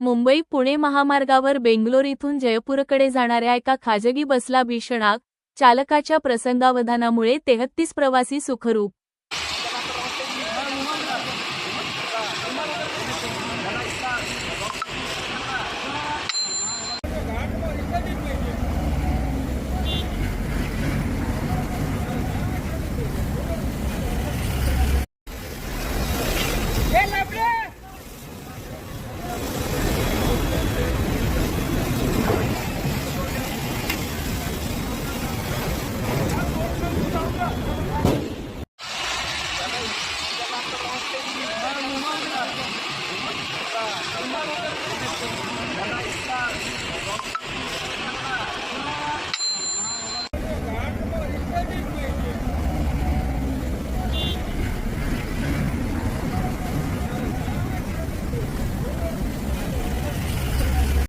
मुंबई पुणे महामार्गावर बेंगलोर इथून जयपूरकडे जाणाऱ्या एका खाजगी बसला भीषण आग चालकाच्या प्रसंगावधानामुळे तेहत्तीस प्रवासी सुखरूप I'm